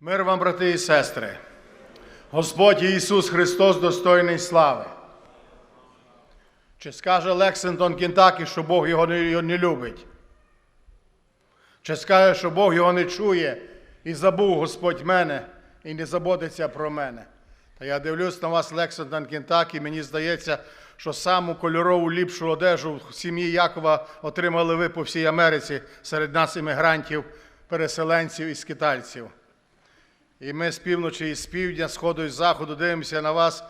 Мир вам, брати і сестри. Господь Ісус Христос достойний слави. Чи скаже Лексингтон Кентакі, що Бог його не, любить? Чи скаже, що Бог його не чує і забув Господь мене і не заботиться про мене? Та я дивлюсь на вас, Лексингтон Кентакі, мені здається, що саму кольорову ліпшу одежу в сім'ї Якова отримали ви по всій Америці серед нас іммігрантів, переселенців і скитальців. І ми з півночі і з півдня, з ходу і заходу дивимося на вас,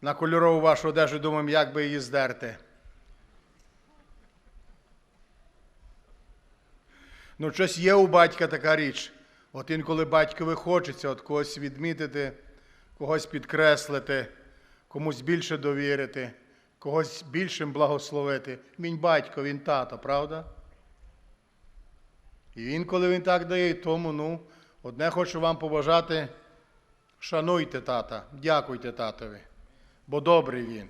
на кольорову вашу одежу, думаємо, як би її здерти. Ну, щось є у батька така річ. От інколи батькові хочеться от когось відмітити, когось підкреслити, комусь більше довірити, когось більшим благословити. Він батько, він тато, правда? І інколи він так дає, тому, ну, одне хочу вам побажати, шануйте тата, дякуйте татові, бо добрий він,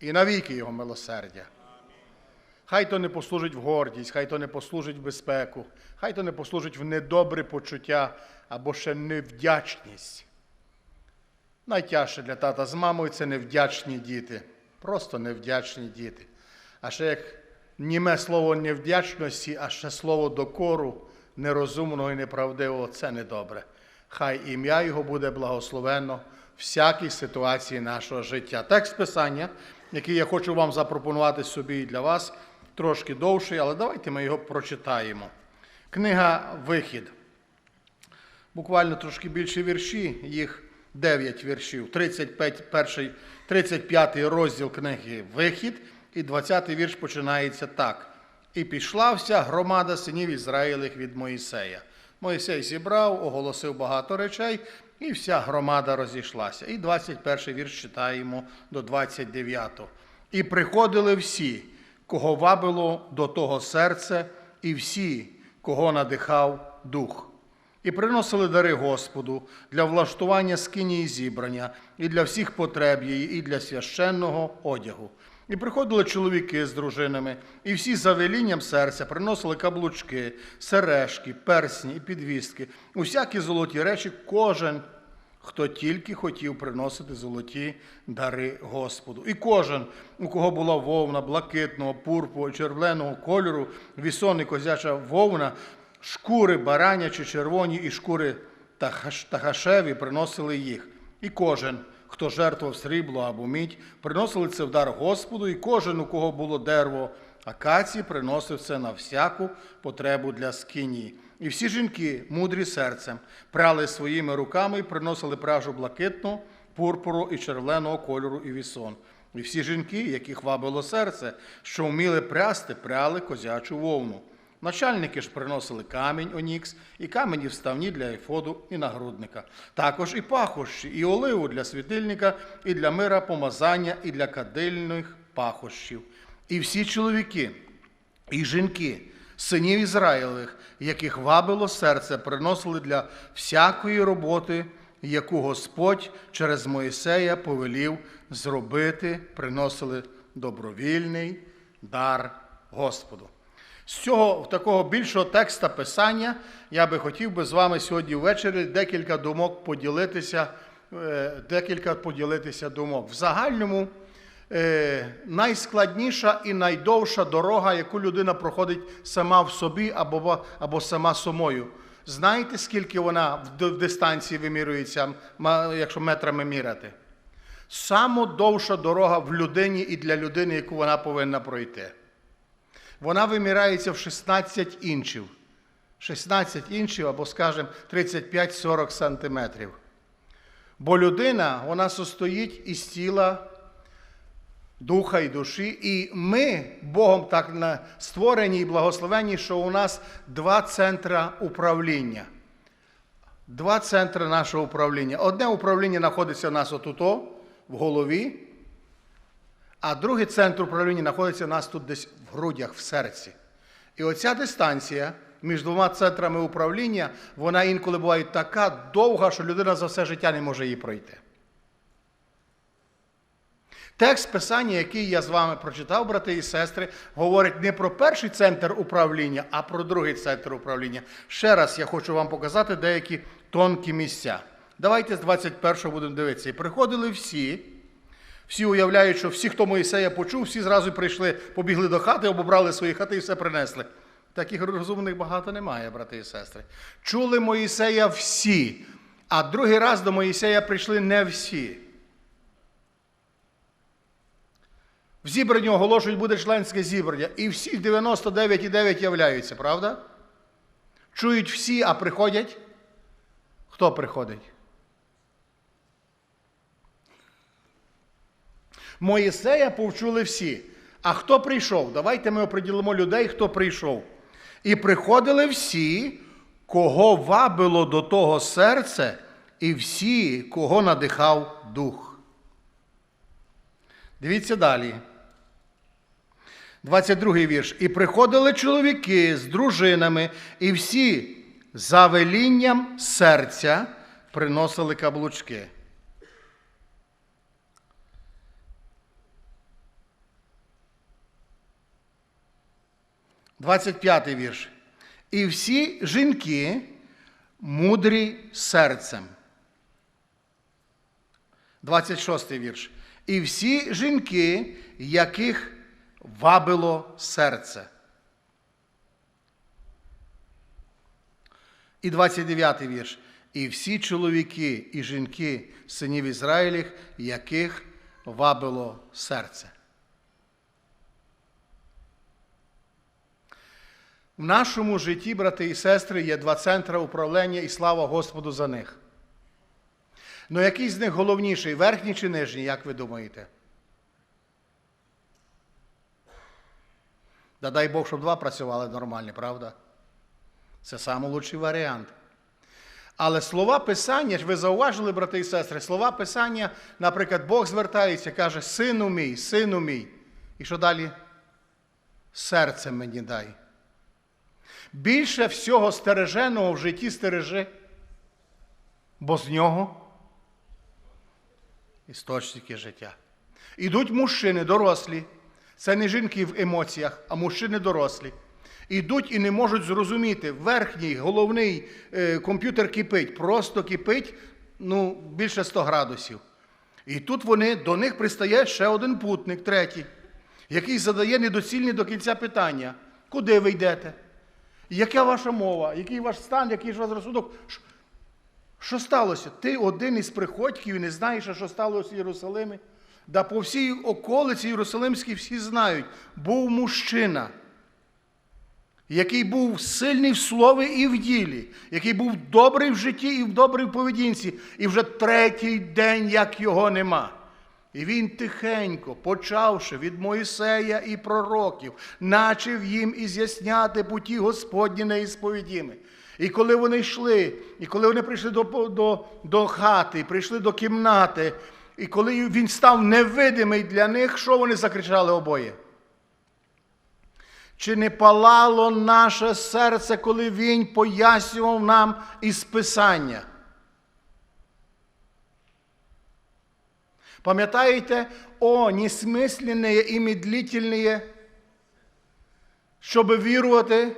і навіки його милосердя. Хай то не послужить в гордість, хай то не послужить в безпеку, хай то не послужить в недобре почуття або ще невдячність. Найтяжче для тата з мамою це невдячні діти, просто невдячні діти. А ще як німе слово невдячності, а ще слово докору, нерозумного і неправдивого це недобре. Хай ім'я Його буде благословенно всякій ситуації нашого життя. Текст Писання, який я хочу вам запропонувати собі і для вас, трошки довший, але давайте ми його прочитаємо. Книга Вихід. Буквально трошки більше вірші, їх 9 віршів, 35, перший, 35 розділ книги Вихід, і 20 вірш починається так. І пішла вся громада синів Ізраїлих від Моїсея. Моїсей зібрав, оголосив багато речей, і вся громада розійшлася. І 21 вірш читаємо до 29. І приходили всі, кого вабило до того серце, і всі, кого надихав дух. І приносили дари Господу для влаштування скині і зібрання, і для всіх потреб її, і для священного одягу. І приходили чоловіки з дружинами, і всі за велінням серця приносили каблучки, сережки, персні і підвістки, усякі золоті речі, кожен, хто тільки хотів приносити золоті дари Господу. І кожен, у кого була вовна, блакитного, пурпу, червленого кольору, вісон і козяча вовна, шкури баранячі, червоні і шкури тахаш- тахашеві приносили їх. І кожен, хто жертвував срібло або мідь, приносили це в дар Господу, і кожен, у кого було дерево акації, приносив це на всяку потребу для скинії. І всі жінки, мудрі серцем, прали своїми руками і приносили пражу блакитну, пурпуру і червленого кольору і вісон. І всі жінки, яких вабило серце, що вміли прясти, пряли козячу вовну. Начальники ж приносили камінь онікс і камені вставні для ефоду і нагрудника. Також і пахощі, і оливу для світильника, і для мира помазання, і для кадильних пахощів. І всі чоловіки, і жінки, синів Ізраїлевих, яких вабило серце, приносили для всякої роботи, яку Господь через Моїсея повелів зробити, приносили добровільний дар Господу. З цього такого більшого текста писання я би хотів би з вами сьогодні ввечері декілька думок поділитися, е, декілька поділитися думок. В загальному е, найскладніша і найдовша дорога, яку людина проходить сама в собі або, або сама самою. Знаєте, скільки вона в дистанції вимірюється, якщо метрами міряти? Само довша дорога в людині і для людини, яку вона повинна пройти. Вона вимирається в 16 інчів. 16 інчів або, скажімо, 35-40 сантиметрів. Бо людина, вона состоїть із тіла, духа і душі, і ми Богом так створені і благословені, що у нас два центра управління. Два центри нашого управління. Одне управління знаходиться у нас отуто, в голові, а другий центр управління знаходиться у нас тут десь в грудях, в серці. І оця дистанція між двома центрами управління, вона інколи буває така довга, що людина за все життя не може її пройти. Текст писання, який я з вами прочитав, брати і сестри, говорить не про перший центр управління, а про другий центр управління. Ще раз я хочу вам показати деякі тонкі місця. Давайте з 21-го будемо дивитися. І приходили всі. Всі уявляють, що всі, хто Моїсея почув, всі зразу прийшли, побігли до хати, обобрали свої хати і все принесли. Таких розумних багато немає, брати і сестри. Чули Моїсея всі, а другий раз до Моїсея прийшли не всі. В зібранні оголошують, буде членське зібрання, і всі 99,9 являються, правда? Чують всі, а приходять. Хто приходить? Моїсея повчули всі. А хто прийшов? Давайте ми оприділимо людей, хто прийшов. І приходили всі, кого вабило до того серце, і всі, кого надихав дух. Дивіться далі. 22 вірш. І приходили чоловіки з дружинами, і всі за велінням серця приносили каблучки. Двадцять п'ятий вірш. І всі жінки мудрі серцем. 26 вірш. І всі жінки, яких вабило серце. І 29 вірш. І всі чоловіки і жінки синів Ізраїліх, яких вабило серце. В нашому житті, брати і сестри, є два центри управління і слава Господу за них. Ну який з них головніший, верхній чи нижній, як ви думаєте? Да дай Бог, щоб два працювали нормально, правда? Це найкращий варіант. Але слова Писання, ж ви зауважили, брати і сестри, слова Писання, наприклад, Бог звертається, каже, сину мій, сину мій. І що далі? Серце мені дай. Більше всього стереженого в житті стережи, бо з нього істочники життя. Ідуть мужчини дорослі. Це не жінки в емоціях, а мужчини дорослі. Ідуть і не можуть зрозуміти, верхній головний е, комп'ютер кипить, просто кипить ну, більше 100 градусів. І тут вони, до них пристає ще один путник, третій, який задає недоцільні до кінця питання: куди ви йдете? Яка ваша мова? Який ваш стан, який ваш розсудок? Що сталося? Ти один із приходьків і не знаєш, що сталося в Єрусалимі? Да по всій околиці Єрусалимській всі знають, був мужчина, який був сильний в слові і в ділі, який був добрий в житті і в добрій поведінці, і вже третій день, як його нема. І він тихенько, почавши від Моїсея і пророків, начав їм і з'ясняти путі Господні неісповідіми. І коли вони йшли, і коли вони прийшли до, до, до хати, прийшли до кімнати, і коли він став невидимий для них, що вони закричали обоє? Чи не палало наше серце, коли він пояснював нам із Писання? Пам'ятаєте, о, несмисленне і медлительне, щоб вірувати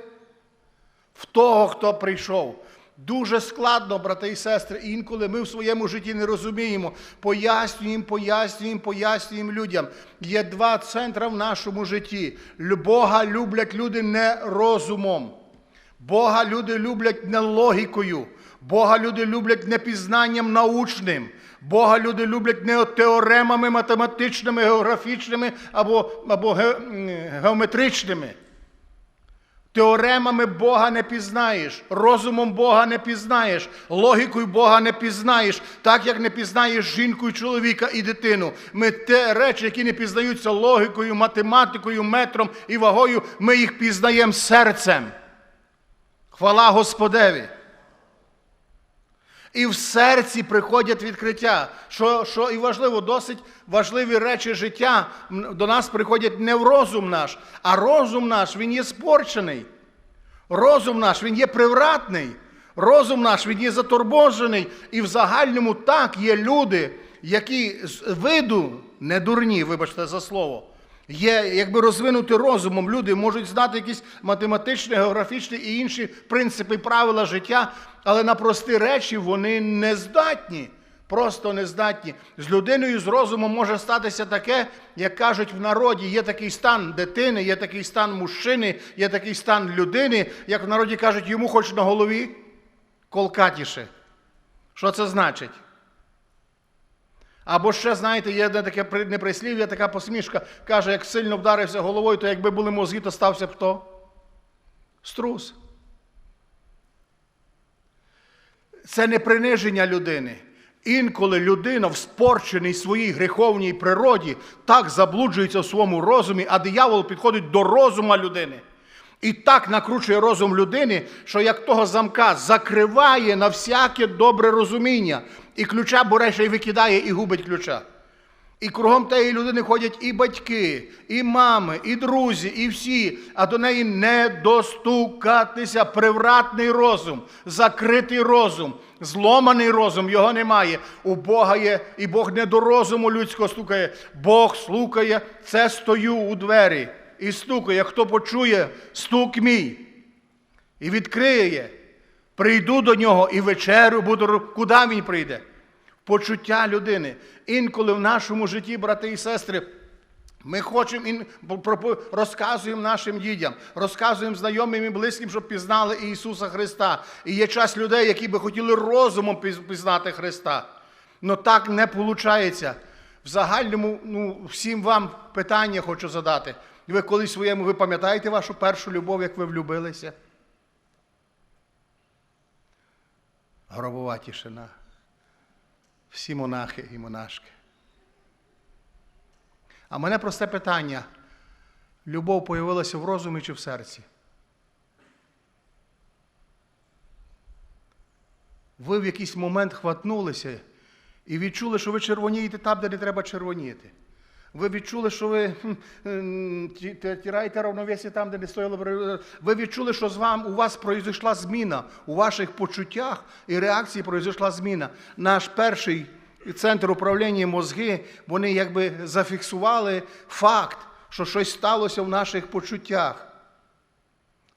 в того, хто прийшов. Дуже складно, брати і сестри, інколи ми в своєму житті не розуміємо. Пояснюємо, пояснюємо, пояснюємо людям. Є два центри в нашому житті. Бога люблять люди не розумом. Бога люди люблять не логікою. Бога люди люблять не пізнанням научним. Бога люди люблять не теоремами математичними, географічними або, або ге- геометричними. Теоремами Бога не пізнаєш, розумом Бога не пізнаєш, логікою Бога не пізнаєш, так як не пізнаєш жінку, і чоловіка і дитину. Ми те речі, які не пізнаються логікою, математикою, метром і вагою, ми їх пізнаємо серцем. Хвала Господеві. І в серці приходять відкриття. Що, що і важливо, досить важливі речі життя до нас приходять не в розум наш, а розум наш він є спорчений. Розум наш він є привратний. Розум наш він є заторможений. І в загальному так є люди, які з виду не дурні, вибачте за слово, є якби розвинути розумом, люди можуть знати якісь математичні, географічні і інші принципи, правила життя, але на прості речі вони не здатні. Просто не здатні. З людиною з розумом може статися таке, як кажуть в народі, є такий стан дитини, є такий стан мужчини, є такий стан людини, як в народі кажуть, йому хоч на голові колкатіше. Що це значить? Або ще, знаєте, є одне таке при- неприслів'я, така посмішка, каже, як сильно вдарився головою, то якби були мозги, то стався б хто? Струс. Це не приниження людини. Інколи людина в спорченій своїй гріховній природі так заблуджується в своєму розумі, а диявол підходить до розума людини. І так накручує розум людини, що як того замка закриває на всяке добре розуміння, і ключа бере ще й викидає і губить ключа. І кругом тієї людини ходять і батьки, і мами, і друзі, і всі, а до неї не достукатися. Привратний розум, закритий розум, зломаний розум, його немає. У Бога є, і Бог не до розуму людського стукає. Бог слухає, це стою у двері і стукає. Хто почує стук мій і відкриє, прийду до нього і вечерю буду. Куди він прийде? почуття людини. Інколи в нашому житті, брати і сестри, ми хочемо розказуємо нашим дітям, розказуємо знайомим і близьким, щоб пізнали Ісуса Христа. І є час людей, які би хотіли розумом пізнати Христа. Но так не виходить. В загальному ну, всім вам питання хочу задати. Ви колись своєму, ви пам'ятаєте вашу першу любов, як ви влюбилися? Гробова тишина всі монахи і монашки. А мене просте питання: любов появилася в розумі чи в серці? Ви в якийсь момент хватнулися і відчули, що ви червонієте там, де не треба червоніти. Ви відчули, що ви тіраєте ем, ті- ті- тираєте равновесие там, де не стояло. б- Ви відчули, що з вам у вас пройшла зміна у ваших почуттях і реакції пройшла зміна. Наш перший центр управління мозги, вони якби зафіксували факт, що щось сталося в наших почуттях.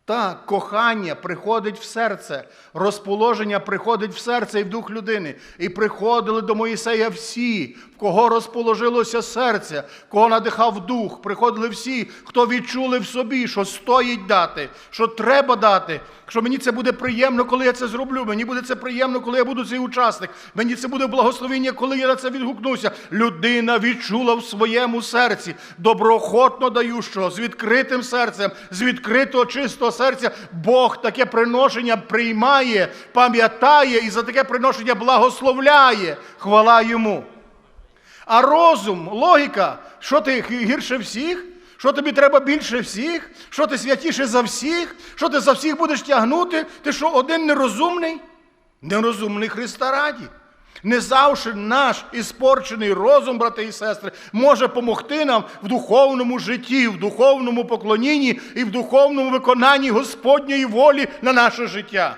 Так, кохання приходить в серце, розположення приходить в серце і в дух людини. І приходили до Моїсея всі, в кого розположилося серце, кого надихав дух. Приходили всі, хто відчули в собі, що стоїть дати, що треба дати, що мені це буде приємно, коли я це зроблю. Мені буде це приємно, коли я буду цей учасник. Мені це буде благословення, коли я на це відгукнуся. Людина відчула в своєму серці доброохотно даючого, з відкритим серцем, з відкритого чистого серця. Бог таке приношення приймає, пам'ятає і за таке приношення благословляє. Хвала йому. А розум, логіка, що ти гірше всіх? Що тобі треба більше всіх? Що ти святіше за всіх? Що ти за всіх будеш тягнути? Ти що один нерозумний? Нерозумний Христа раді. Не завжди наш іспорчений розум, брати і сестри, може допомогти нам в духовному житті, в духовному поклонінні і в духовному виконанні Господньої волі на наше життя.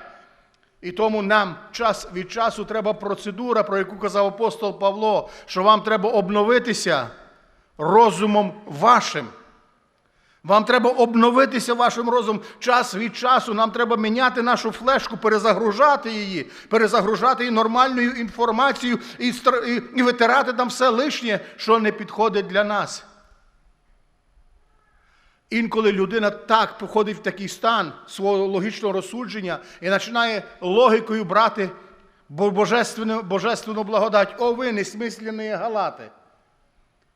І тому нам час від часу треба процедура, про яку казав апостол Павло, що вам треба обновитися розумом вашим. Вам треба обновитися вашим розумом час від часу. Нам треба міняти нашу флешку, перезагружати її, перезагружати її нормальною інформацією і, і, і витирати там все лишнє, що не підходить для нас. Інколи людина так походить в такий стан свого логічного розсудження і починає логікою брати божественну, божественну благодать. О, ви несмислені галати.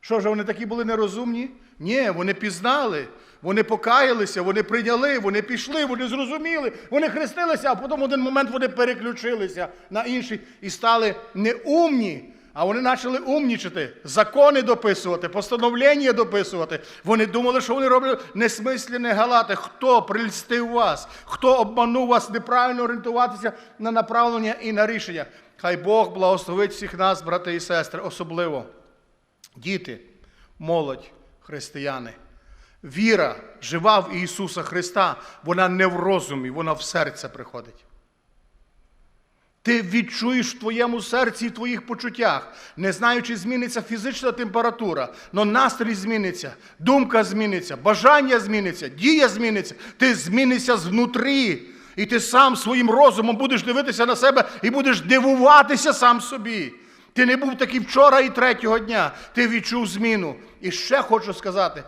Що ж, вони такі були нерозумні? Ні, вони пізнали, вони покаялися, вони прийняли, вони пішли, вони зрозуміли, вони хрестилися, а потім в один момент вони переключилися на інший і стали не умні, а вони почали умнічати, закони дописувати, постановлення дописувати. Вони думали, що вони роблять несмисленні галати. Хто прильстив вас, хто обманув вас неправильно орієнтуватися на направлення і на рішення. Хай Бог благословить всіх нас, брати і сестри, особливо. Діти, молодь, християни. Віра жива в Ісуса Христа, вона не в розумі, вона в серце приходить. Ти відчуєш в твоєму серці і твоїх почуттях, не знаю, чи зміниться фізична температура, але настрій зміниться, думка зміниться, бажання зміниться, дія зміниться, ти змінишся знутрі. І ти сам своїм розумом будеш дивитися на себе і будеш дивуватися сам собі. Ти не був такий вчора і третього дня. Ти відчув зміну. І ще хочу сказати: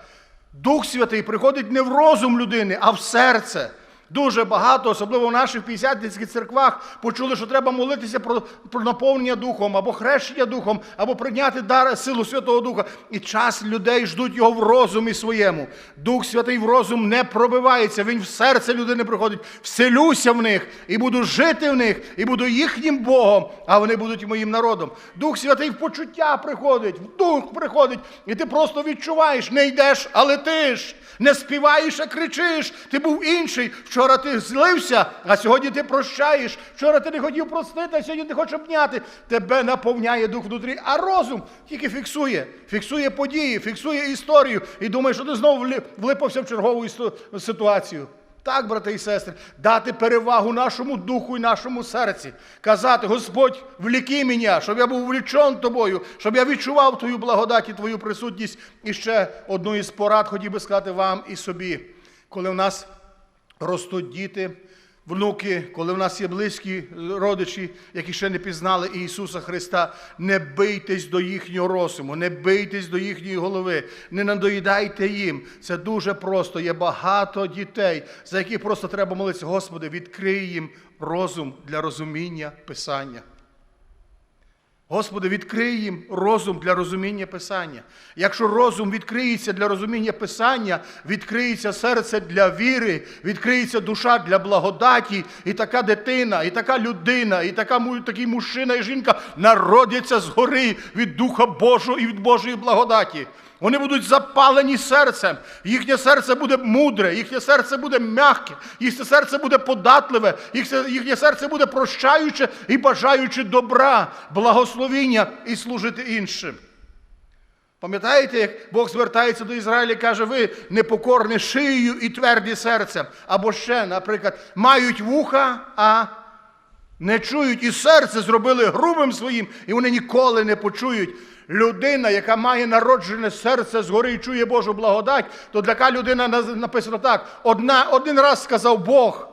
Дух Святий приходить не в розум людини, а в серце. Дуже багато, особливо в наших п'ятдесятницьких церквах, почули, що треба молитися про, про наповнення Духом, або хрещення Духом, або прийняти дар силу Святого Духа. І час людей ждуть його в розумі своєму. Дух Святий в розум не пробивається, він в серце людини приходить, вселюся в них, і буду жити в них, і буду їхнім Богом, а вони будуть моїм народом. Дух Святий в почуття приходить, в дух приходить, і ти просто відчуваєш, не йдеш, а летиш. Не співаєш, а кричиш. Ти був інший. Вчора ти злився, а сьогодні ти прощаєш. Вчора ти не хотів простити, а сьогодні ти хочеш обняти. Тебе наповняє дух внутрі, а розум тільки фіксує. Фіксує події, фіксує історію і думає, що ти знову влипався в чергову ситуацію. Так, брати і сестри, дати перевагу нашому духу і нашому серці, казати, Господь, вліки мене, щоб я був влічен тобою, щоб я відчував твою благодать і твою присутність. І ще одну із порад хотів би сказати вам і собі, коли в нас ростуть діти, внуки, коли в нас є близькі родичі, які ще не пізнали Ісуса Христа, не бийтесь до їхнього розуму, не бийтесь до їхньої голови, не надоїдайте їм. Це дуже просто. Є багато дітей, за яких просто треба молитися. Господи, відкрий їм розум для розуміння Писання. Господи, відкрий їм розум для розуміння Писання. Якщо розум відкриється для розуміння Писання, відкриється серце для віри, відкриється душа для благодаті, і така дитина, і така людина, і така, такий мужчина і жінка народяться згори від Духа Божого і від Божої благодаті. Вони будуть запалені серцем. Їхнє серце буде мудре, їхнє серце буде м'яке, їхнє серце буде податливе, їхнє, серце буде прощаюче і бажаюче добра, благословіння і служити іншим. Пам'ятаєте, як Бог звертається до Ізраїля і каже, ви непокорні шиєю і тверді серцем. Або ще, наприклад, мають вуха, а не чують, і серце зробили грубим своїм, і вони ніколи не почують. Людина, яка має народжене серце згори і чує Божу благодать, то така людина написано так: одна, один раз сказав Бог,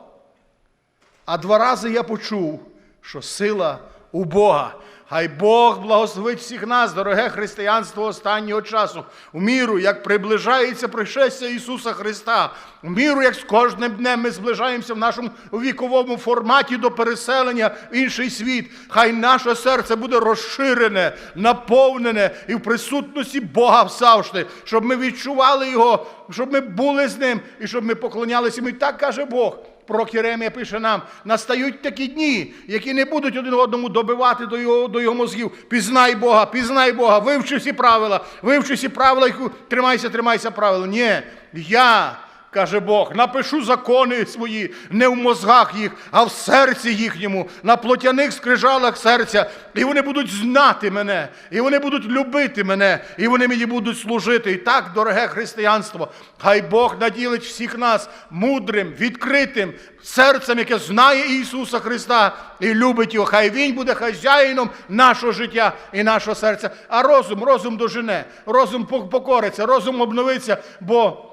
а два рази я почув, що сила у Бога. Хай Бог благословить всіх нас, дороге християнство останнього часу, в міру, як приближається пришестя Ісуса Христа, в міру, як з кожним днем ми зближаємося в нашому віковому форматі до переселення в інший світ. Хай наше серце буде розширене, наповнене і в присутності Бога завжди, щоб ми відчували Його, щоб ми були з Ним і щоб ми поклонялися. І так каже Бог. Пророк Єремія пише нам, настають такі дні, які не будуть один одному добивати до його, до його мозгів. Пізнай Бога, пізнай Бога, вивчи всі правила, вивчи всі правила, і тримайся, тримайся правила. Ні, я, каже Бог, напишу закони свої не в мозгах їх, а в серці їхньому, на плотяних скрижалах серця. І вони будуть знати мене, і вони будуть любити мене, і вони мені будуть служити. І так, дороге християнство, хай Бог наділить всіх нас мудрим, відкритим серцем, яке знає Ісуса Христа і любить Його. Хай Він буде хазяїном нашого життя і нашого серця. А розум, розум дожене, розум покориться, розум обновиться, бо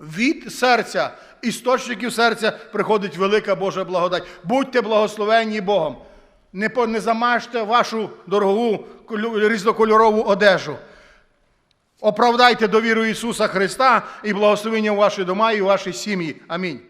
від серця, істочників серця приходить велика Божа благодать. Будьте благословенні Богом. Не, не замажте вашу дорогову різнокольорову одежу. Оправдайте довіру Ісуса Христа і благословення у ваші дома і у ваші сім'ї. Амінь.